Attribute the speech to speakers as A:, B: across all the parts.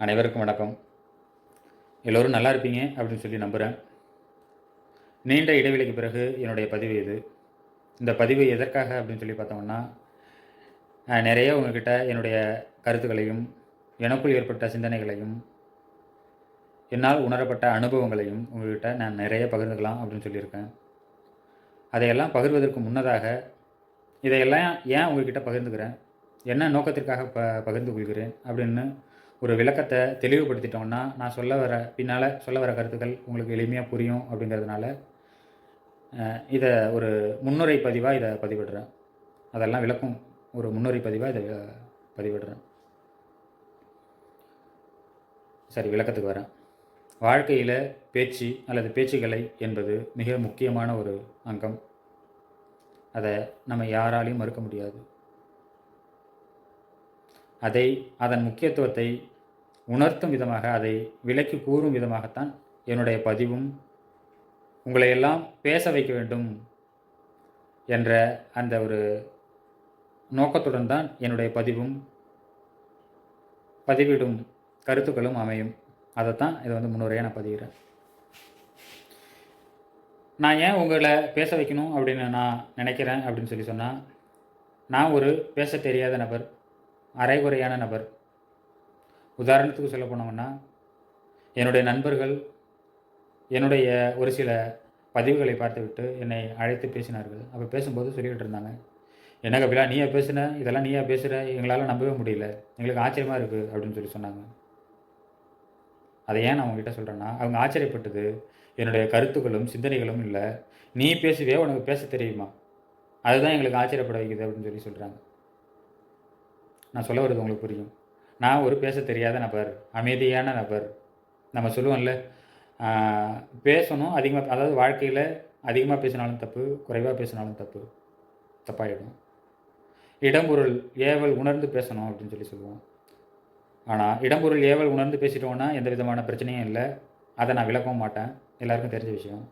A: அனைவருக்கும் வணக்கம். எல்லோரும் நல்லா இருப்பீங்க அப்படின்னு சொல்லி நம்புகிறேன் நீண்ட இடைவெளிக்கு பிறகு என்னுடைய பதிவு இது. இந்த பதிவு எதற்காக அப்படின்னு சொல்லி பார்த்தோம்னா நிறைய உங்ககிட்ட என்னுடைய கருத்துக்களையும் எனக்குள் ஏற்பட்ட சிந்தனைகளையும் என்னால் உணரப்பட்ட அனுபவங்களையும் உங்ககிட்ட நான் நிறைய பகிர்ந்துக்கலாம் அப்படின்னு சொல்லியிருக்கேன். அதையெல்லாம் பகிர்வதற்கு முன்னதாக இதையெல்லாம் ஏன் உங்ககிட்ட பகிர்ந்துக்கிறேன்? என்ன நோக்கத்திற்காக ப பகிர்ந்து கொள்கிறேன் அப்படின்னு ஒரு விளக்கத்தை தெளிவுபடுத்திட்டோம்னா நான் சொல்ல வர பின்னால் சொல்ல வர கருத்துக்கள் உங்களுக்கு எளிமையாக புரியும் அப்படிங்கிறதுனால இதை ஒரு முன்னுரை பதிவாக இதை பதிவிடுறேன். அதெல்லாம் விளக்கும் ஒரு முன்னுரை பதிவாக இதை பதிவிடுறேன். சரி விளக்கத்துக்கு வரேன். வாழ்க்கையில் பேச்சு அல்லது பேச்சுக்கலை என்பது மிக முக்கியமான ஒரு அங்கம். அதை நம்ம யாராலையும் மறுக்க முடியாது. அதை அதன் முக்கியத்துவத்தை உணர்த்தும் விதமாக அதை விலக்கி கூறும் விதமாகத்தான் என்னுடைய பதிவும் உங்களை எல்லாம் பேச வைக்க வேண்டும் என்ற அந்த ஒரு நோக்கத்துடன் தான் என்னுடைய பதிவும் பதிவிடும் கருத்துக்களும் அமையும். அதைத்தான் இதை வந்து முன்னுரையாக நான் பதிகிறேன். நான் ஏன் உங்களை பேச வைக்கணும் அப்படின்னு நான் நினைக்கிறேன் அப்படின்னு சொல்லி சொன்னால் நான் ஒரு பேச தெரியாத நபர் அரைகுறையான நபர் உதாரணத்துக்கு சொல்ல போனோம்னா என்னுடைய நண்பர்கள் என்னுடைய ஒரு சில பதிவுகளை பார்த்துவிட்டு என்னை அழைத்து பேசினார்கள். அப்போ பேசும்போது சொல்லிக்கிட்டு இருந்தாங்க என்ன கபிலா நீயா பேசுன? இதெல்லாம் நீயா பேசுகிற எங்களால் நம்பவே முடியல. எங்களுக்கு ஆச்சரியமாக இருக்குது அப்படின்னு சொல்லி சொன்னாங்க. அதை ஏன் நான் உங்ககிட்ட சொல்கிறேன்னா அவங்க ஆச்சரியப்பட்டது என்னுடைய கருத்துக்களும் சிந்தனைகளும் இல்லை. நீ பேசுவே உனக்கு பேச தெரியுமா? அதுதான் எங்களுக்கு ஆச்சரியப்பட வைக்குது அப்படின்னு சொல்லி சொல்கிறாங்க நான் சொல்ல வருது உங்களுக்கு புரியும். நான் ஒரு பேச தெரியாத நபர் அமைதியான நபர். நம்ம சொல்லுவோம்ல பேசணும் அதிகமாக அதாவது வாழ்க்கையில் அதிகமாக பேசினாலும் தப்பு குறைவாக பேசினாலும் தப்பு தப்பாயிடும். இடம்பொருள் ஏவல் உணர்ந்து பேசணும் அப்படின்னு சொல்லி சொல்லுவோம். ஆனால் இடம்பொருள் ஏவல் உணர்ந்து பேசிட்டோன்னா எந்த விதமான பிரச்சனையும் இல்லை. அதை நான் விளக்கவும் மாட்டேன். எல்லாருக்கும் தெரிஞ்ச விஷயம்.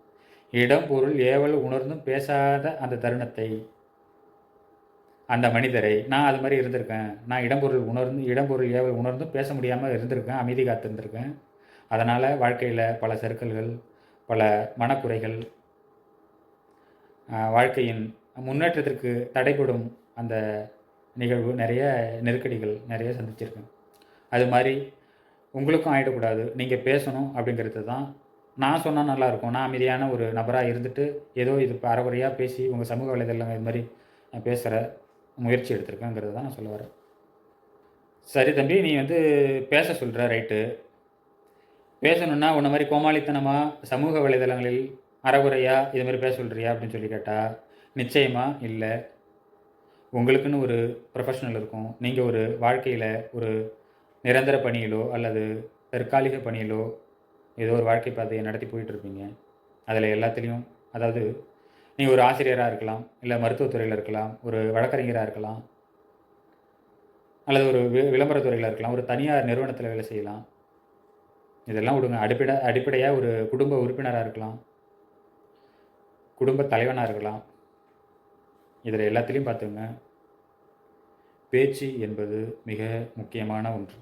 A: இடம்பொருள் ஏவல் உணர்ந்தும் பேசாத அந்த தருணத்தை அந்த மனிதரை நான் அது மாதிரி இருந்திருக்கேன். நான் இடம்பொருள் உணர்ந்து இடம்பொருள் ஏவல் உணர்ந்தும் பேச முடியாமல் இருந்திருக்கேன் அமைதி காத்திருந்திருக்கேன். அதனால் வாழ்க்கையில் பல சறுக்கல்கள் பல மனக்குறைகள் வாழ்க்கையின் முன்னேற்றத்திற்கு தடைபடும் அந்த நிகழ்வு நிறைய நெருக்கடிகள் நிறைய சந்திச்சிருக்கேன். அது மாதிரி உங்களுக்கும் ஆகிடக்கூடாது நீங்கள் பேசணும் அப்படிங்கிறது தான். நான் சொன்னால் நல்லாயிருக்கும் நான் அமைதியான ஒரு நபராக இருந்துட்டு ஏதோ இது இப்போ பேசி உங்கள் சமூக வலைதளங்கள் இது மாதிரி பேசுகிற முயற்சி எடுத்திருக்கேங்கிறது தான் நான் சொல்ல வரேன். சரி தம்பி நீ வந்து பேச சொல்கிற ரைட்டு. பேசணுன்னா உன்ன மாதிரி கோமாளித்தனமாக சமூக வலைதளங்களில் அறகுறையா இது மாதிரி பேச சொல்கிறியா அப்படின்னு சொல்லி கேட்டால் நிச்சயமாக இல்லை. உங்களுக்குன்னு ஒரு ப்ரொஃபஷனல் இருக்கும். நீங்கள் ஒரு வாழ்க்கையில் ஒரு நிரந்தர பணியிலோ அல்லது தற்காலிக பணியிலோ ஏதோ ஒரு வாழ்க்கை பாதையை நடத்தி போயிட்டுருப்பீங்க அதில் எல்லாத்துலேயும் அதாவது நீங்கள் ஒரு ஆசிரியராக இருக்கலாம் இல்லை மருத்துவத்துறையில் இருக்கலாம் ஒரு வழக்கறிஞராக இருக்கலாம் அல்லது ஒரு வி- விளம்பரத்துறையில் இருக்கலாம் ஒரு தனியார் நிறுவனத்தில் வேலை செய்யலாம். இதெல்லாம் விடுங்க. அடிப்படை அடிப்படையாக ஒரு குடும்ப உறுப்பினராக இருக்கலாம் குடும்ப தலைவனாக இருக்கலாம். இதில் எல்லாத்துலேயும் பார்த்துங்க பேச்சு என்பது மிக முக்கியமான ஒன்று.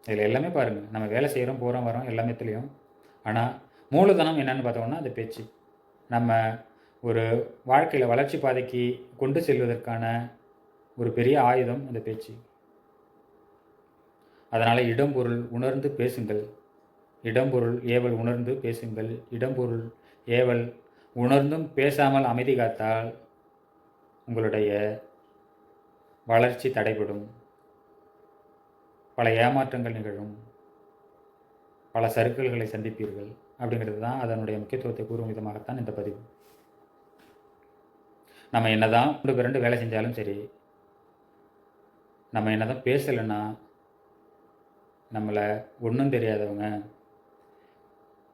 A: இதில் எல்லாமே பாருங்கள் நம்ம வேலை செய்கிறோம் போகிறோம் வரோம் எல்லாமேத்துலேயும் ஆனால் மூலதனம் என்னென்னு பார்த்தோம்னா அந்த பேச்சு. நம்ம ஒரு வாழ்க்கையில் வளர்ச்சி பாதைக்கு கொண்டு செல்வதற்கான ஒரு பெரிய ஆயுதம் அந்த பேச்சு. அதனால் இடம்பொருள் உணர்ந்து பேசுங்கள். இடம்பொருள் ஏவல் உணர்ந்து பேசுங்கள். இடம்பொருள் ஏவல் உணர்ந்தும் பேசாமல் அமைதி காத்தால் உங்களுடைய வளர்ச்சி தடைபடும். பல ஏமாற்றங்கள் நிகழும். பல சறுக்கல்களை சந்திப்பீர்கள். அப்படிங்கிறது தான் அதனுடைய முக்கியத்துவத்தை கூறும் விதமாகத்தான் இந்த பதிவு. நம்ம என்னதான் ரெண்டு பிறண்டு வேலை செஞ்சாலும் சரி நம்ம என்ன தான் பேசலைன்னா நம்மளை ஒன்றும் தெரியாதவங்க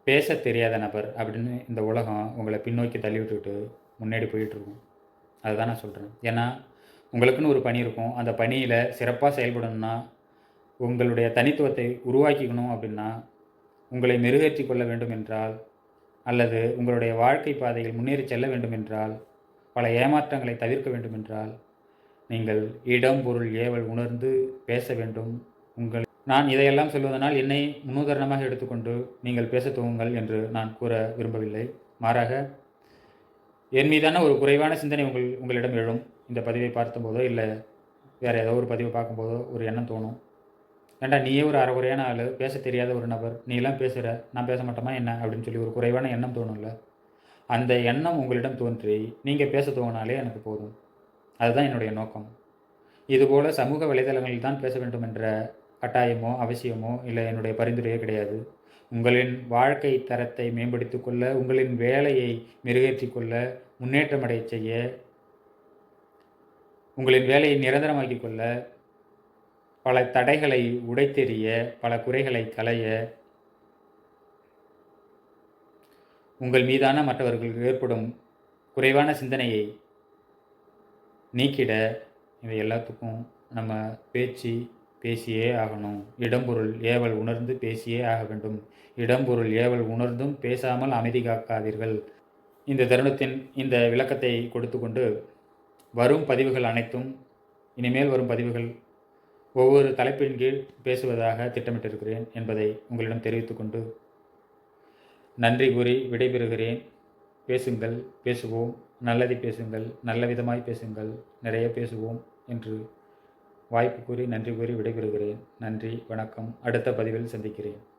A: பேச தெரியாத நபர் அப்படின்னு இந்த உலகம் உங்களை பின்னோக்கி தள்ளி விட்டுக்கிட்டு முன்னாடி போயிட்டுருக்கும். அதுதான் நான் சொல்கிறேன் ஏன்னா உங்களுக்குன்னு ஒரு பணி இருக்கும். அந்த பணியில் சிறப்பாக செயல்படணும்னா உங்களுடைய தனித்துவத்தை உருவாக்கிக்கணும் அப்படின்னா உங்களை மெருகேற்றி கொள்ள வேண்டும் என்றால் அல்லது உங்களுடைய வாழ்க்கை பாதையில் முன்னேறி செல்ல வேண்டும் என்றால் பல ஏமாற்றங்களை தவிர்க்க வேண்டும் என்றால் நீங்கள் இடம் பொருள் ஏவல் உணர்ந்து பேச வேண்டும். உங்கள் நான் இதையெல்லாம் சொல்வதனால் என்னை முன்னுதாரணமாக எடுத்துக்கொண்டு நீங்கள் பேசத் துவங்குங்கள் என்று நான் கூற விரும்பவில்லை. மாறாக என் மீதான ஒரு குறைவான சிந்தனை உங்கள் உங்களிடம் எழும். இந்த பதிவை பார்த்தபோதோ இல்லை வேறு ஏதோ ஒரு பதிவை பார்க்கும்போதோ ஒரு எண்ணம் தோணும். ஏண்டா நீயே ஒரு அறகுறையான ஆள் பேச தெரியாத ஒரு நபர் நீ எல்லாம் பேசுகிற நான் பேச மாட்டோமா என்ன? அப்படின்னு சொல்லி ஒரு குறைவான எண்ணம் தோணும்ல. அந்த எண்ணம் உங்களிடம் தோன்றி நீங்கள் பேச துவங்கினாலே எனக்கு போதும். அதுதான் என்னுடைய நோக்கம். இதுபோல் சமூக வலைதளங்களில் தான் பேச வேண்டும் என்ற கட்டாயமோ அவசியமோ இல்லை என்னுடைய பரிந்துரையே கிடையாது. உங்களின் வாழ்க்கை தரத்தை மேம்படுத்திக் கொள்ள உங்களின் வேலையை மெருகேற்றி கொள்ள முன்னேற்றமடைய செய்ய உங்களின் வேலையை நிரந்தரமாக்கிக் கொள்ள பல தடைகளை உடைத்தெறிய பல குறைகளை களைய உங்கள் மீதான மற்றவர்களுக்கு ஏற்படும் குறைவான சிந்தனையை நீக்கிட இவை எல்லாத்துக்கும் நம்ம பேச்சு பேசியே ஆகணும். இடம்பொருள் ஏவல் உணர்ந்து பேசியே ஆக வேண்டும். இடம்பொருள் ஏவல் உணர்ந்தும் பேசாமல் அமைதி காக்காதீர்கள். இந்த தருணத்தின் இந்த விளக்கத்தை கொடுத்து கொண்டு வரும் பதிவுகள் அனைத்தும் இனிமேல் வரும் பதிவுகள் ஒவ்வொரு தலைப்பின் கீழ் பேசுவதாக திட்டமிட்டிருக்கிறேன் என்பதை உங்களிடம் தெரிவித்துக்கொண்டு நன்றி கூறி விடைபெறுகிறேன். பேசுங்கள் பேசுவோம். நல்லதை பேசுங்கள் நல்ல விதமாய் பேசுங்கள். நிறைய பேசுவோம் என்று வாய்ப்பு கூறி நன்றி கூறி விடைபெறுகிறேன். நன்றி வணக்கம். அடுத்த பதிவில் சந்திக்கிறேன்.